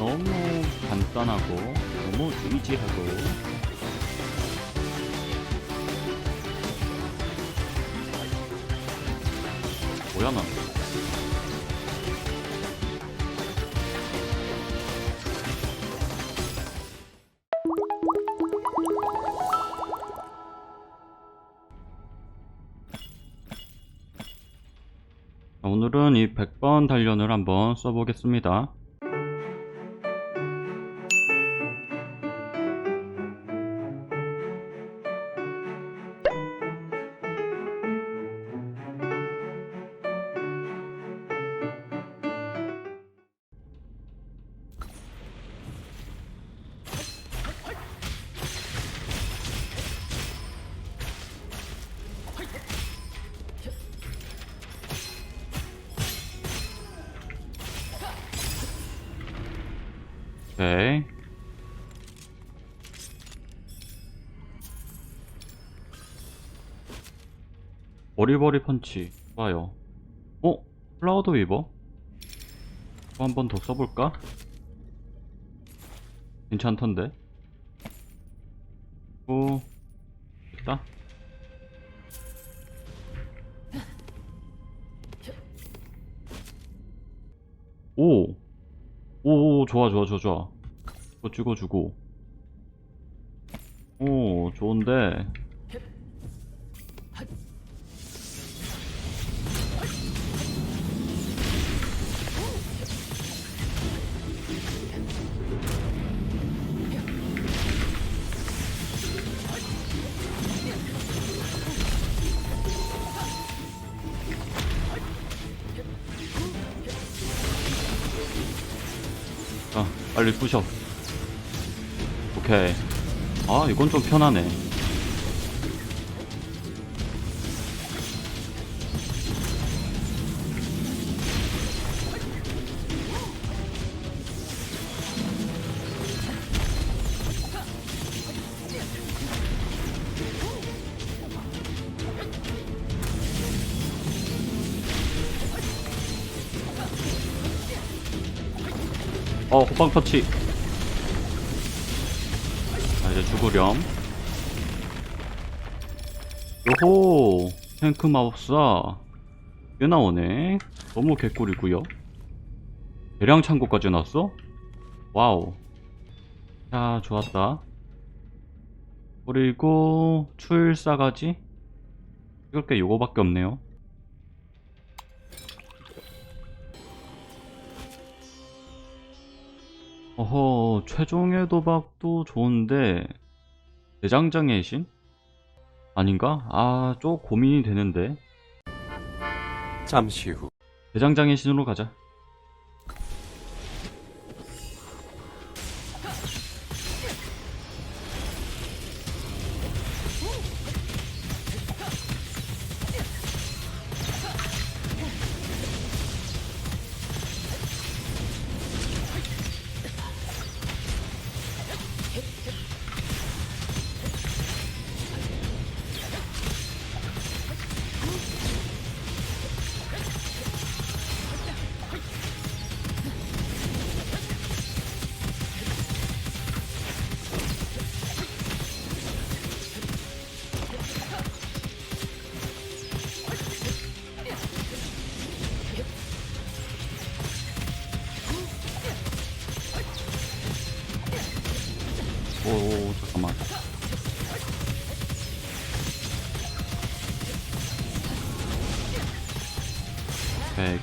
너무 간단하고 너무 이지하고 뭐야 나 오늘은 이 100번 단련을 한번 써보겠습니다. 오케이. 버리버리 펀치. 좋아요. 어? 클라우드 위버? 이거 한번 더 써볼까? 괜찮던데? 오, 됐다. 오! 오, 좋아, 좋아, 좋아, 좋아. 이거 찍어주고. 오, 좋은데. 빨리 부셔. 오케이. 아, 이건 좀 편하네. 어, 호빵 터치. 아, 이제 죽으렴. 요호! 탱크 마법사. 꽤 나오네. 너무 개꿀이구요. 대량 창고까지 나왔어? 와우. 자, 좋았다. 그리고, 출사가지? 찍을 게 요거밖에 없네요. 어허, 최종의 도박도 좋은데, 대장장의 신? 아닌가? 아, 좀 고민이 되는데. 잠시 후 대장장의 신으로 가자.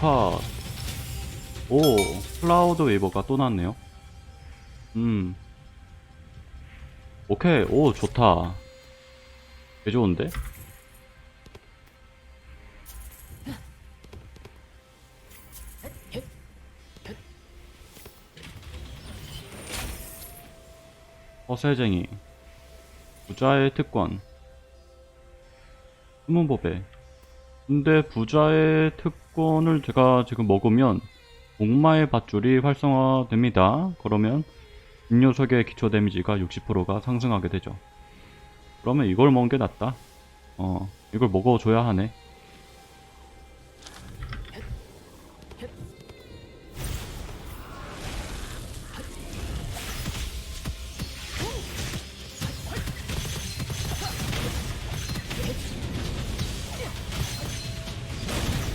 컷. 오, 클라우드 웨이버가 또 났네요. 음. 오케이, 오, 좋다. 개 좋은데? 허세쟁이 부자의 특권 숨은 법에 근데 부자의 특권을 제가 지금 먹으면 목마의 밧줄이 활성화됩니다. 그러면 이 녀석의 기초 데미지가 60%가 상승하게 되죠. 그러면 이걸 먹는 게 낫다. 어 이걸 먹어줘야 하네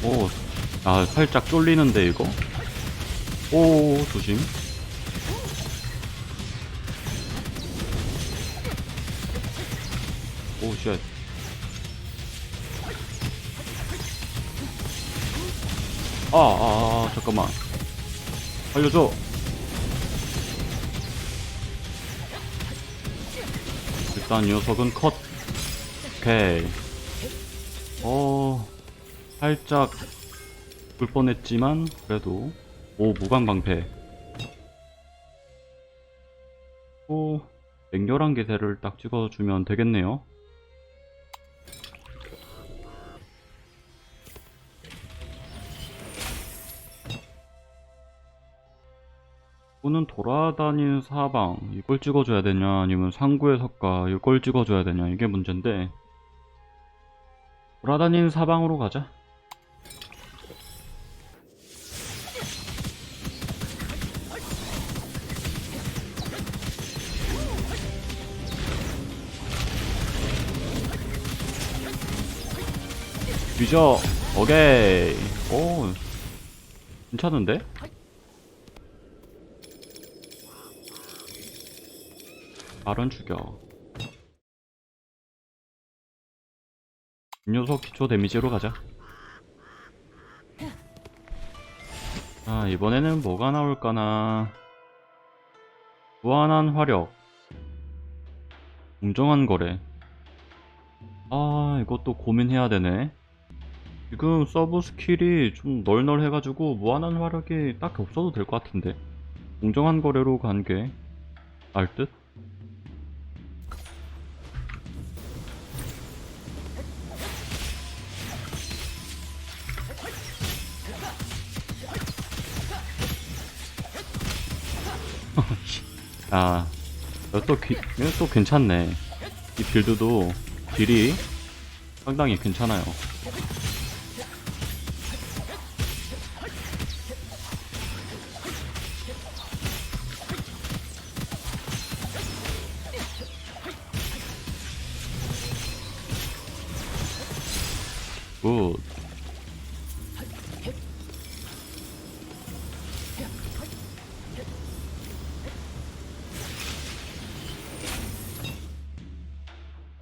오, 아, 살짝 쫄리는데, 이거? 오, 조심. 오, 쉣. 아, 아, 아, 잠깐만. 알려줘. 일단 이 녀석은 컷. 오케이. 어, 살짝 불 뻔했지만 그래도 오 무관 방패. 오 맹렬한 기세를 딱 찍어주면 되겠네요. 이거는 돌아다니는 사방 이걸 찍어줘야 되냐 아니면 상구의 석가 이걸 찍어줘야 되냐 이게 문제인데 돌아다니는 사방으로 가자 뒤져 오케이 오 괜찮은데? 발은 죽여. 이 녀석 기초 데미지로 가자. 아, 이번에는 뭐가 나올까나. 무한한 화력. 공정한 거래. 아, 이것도 고민해야 되네. 지금 서브 스킬이 좀 널널해가지고 무한한 화력이 딱히 없어도 될 것 같은데. 공정한 거래로 간 게 알 듯? 아, 또, 기, 또 괜찮네. 이 빌드도 딜이 상당히 괜찮아요. 굿.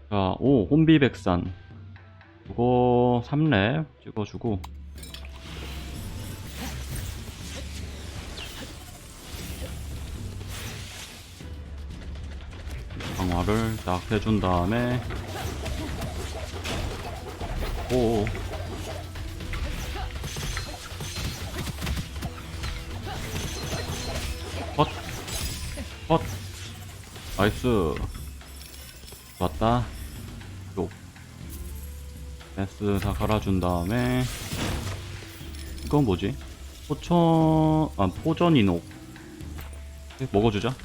자, 오, 혼비백산. 그거 3렙 찍어주고. 강화를 딱 해준 다음에. 오. 헛. 헛. 나이스. 왔다. 요. S 다 갈아준 다음에 이건 뭐지? 포천 아 포전 인옥 네, 먹어주자.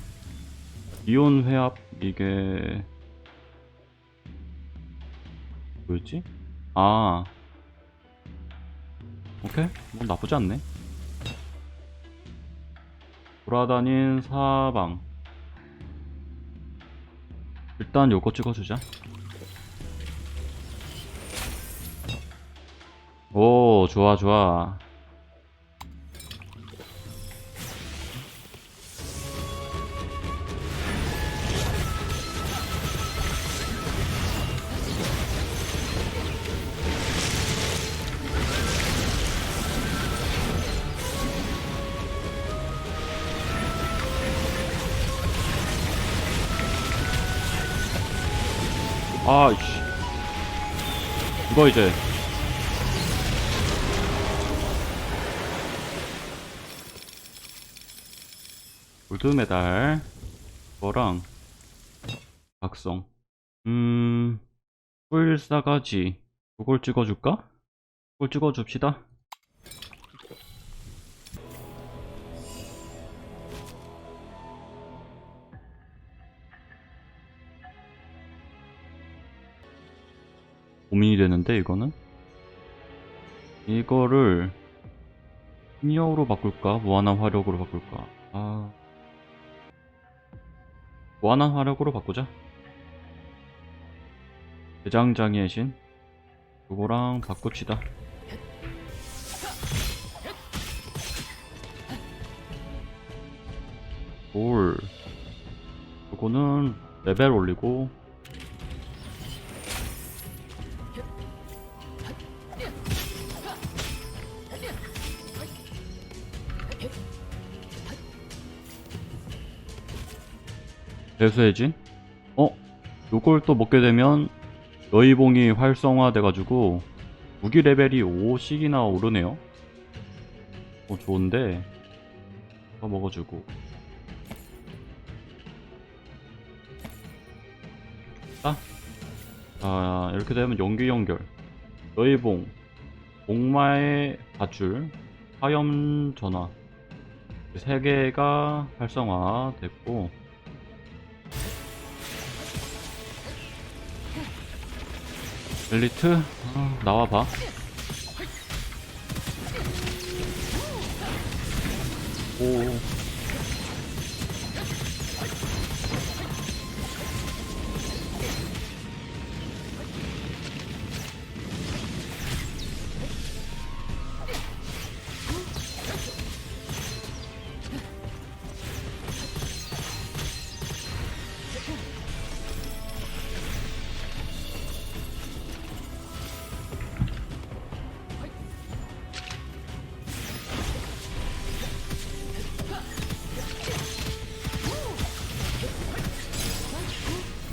이온 회합 이게 뭐였지? 아 오케이 뭐 나쁘지 않네. 돌아다닌 사방 일단 요거 찍어주자. 오, 좋아, 좋아. 아이씨. 이거 이제. 골드 메달. 이거랑. 각성. 음. 꿀 싸가지. 그걸 찍어줄까? 그걸 찍어줍시다. 고민이 되는데 이거는? 이거를 히어로 바꿀까? 무한한 화력으로 바꿀까? 아... 무한한 화력으로 바꾸자. 대장장의 신. 이거랑 바꿉시다. 볼. 이거는 레벨 올리고 배수해진? 어? 요걸 또 먹게 되면 여의봉이 활성화돼가지고 무기 레벨이 5씩이나 오르네요. 어, 좋은데. 더 먹어주고. 아, 아, 이렇게 되면 연기 연결. 여의봉, 목마의 밧줄, 화염 전화. 이세 개가 활성화 됐고, 엘리트? 아, 나와봐. 오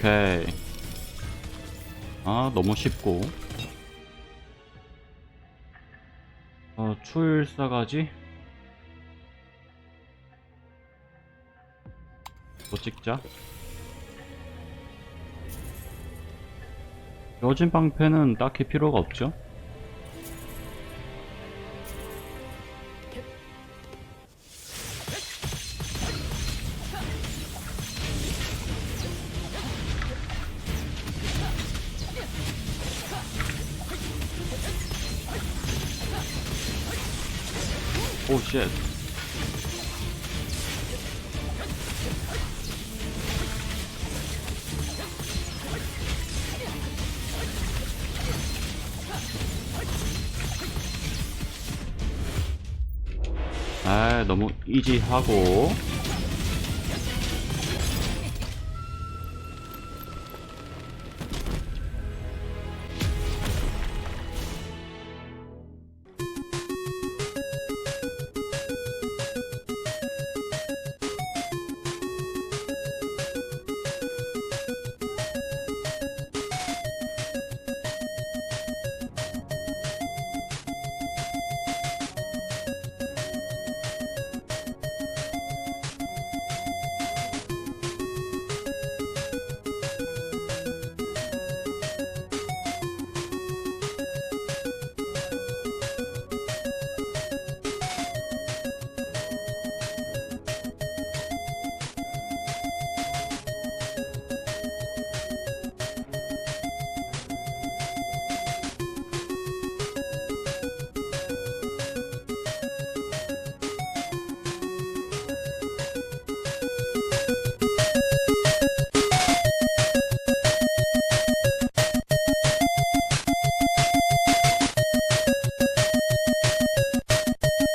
오케이. 아 너무 쉽고. 어 출사가지? 또 찍자. 여진 방패는 딱히 필요가 없죠 쉣. 아 너무 이지하고